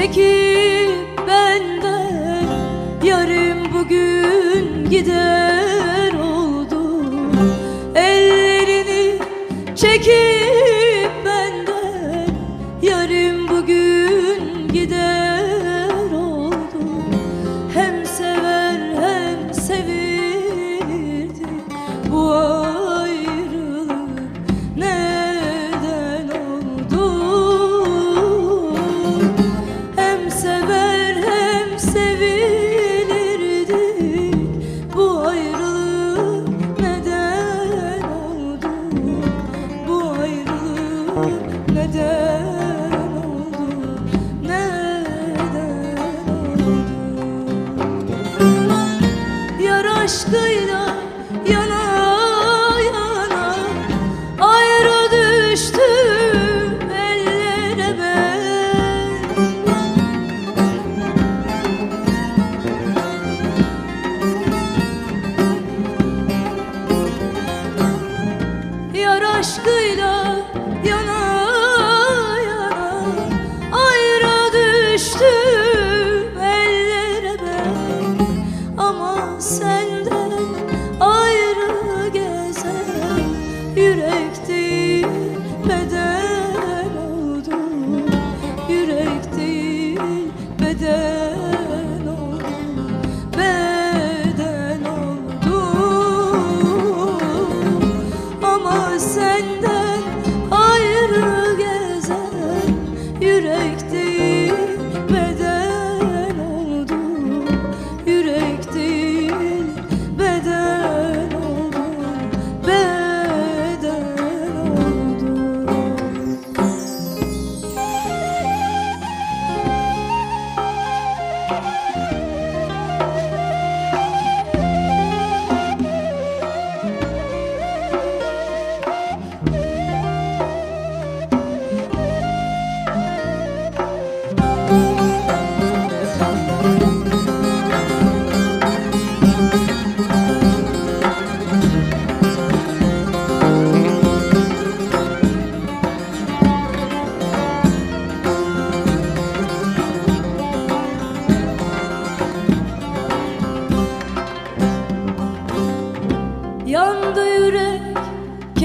çekip benden Yarın bugün gider oldu Ellerini çekip aşkıyla yana yana ayrı düştüm ellere ben. Yar aşkıyla yana senden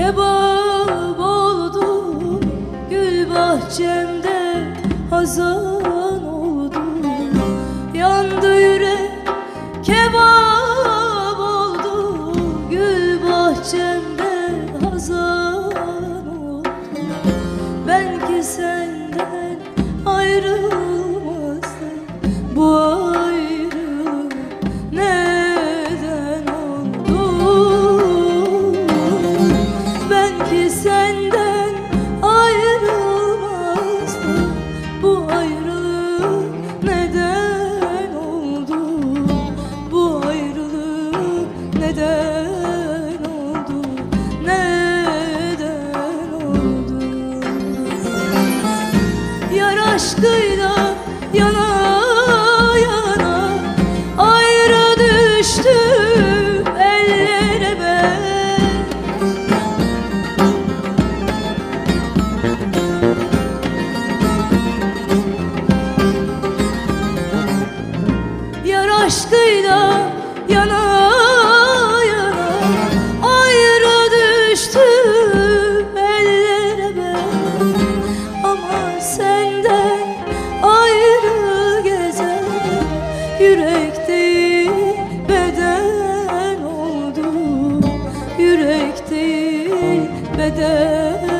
Kebap oldu gül bahçemde hazan oldu. Yandı yürek kebap oldu gül bahçemde hazan oldu. Ben ki senden ayrıldım aşkıyla yanar eder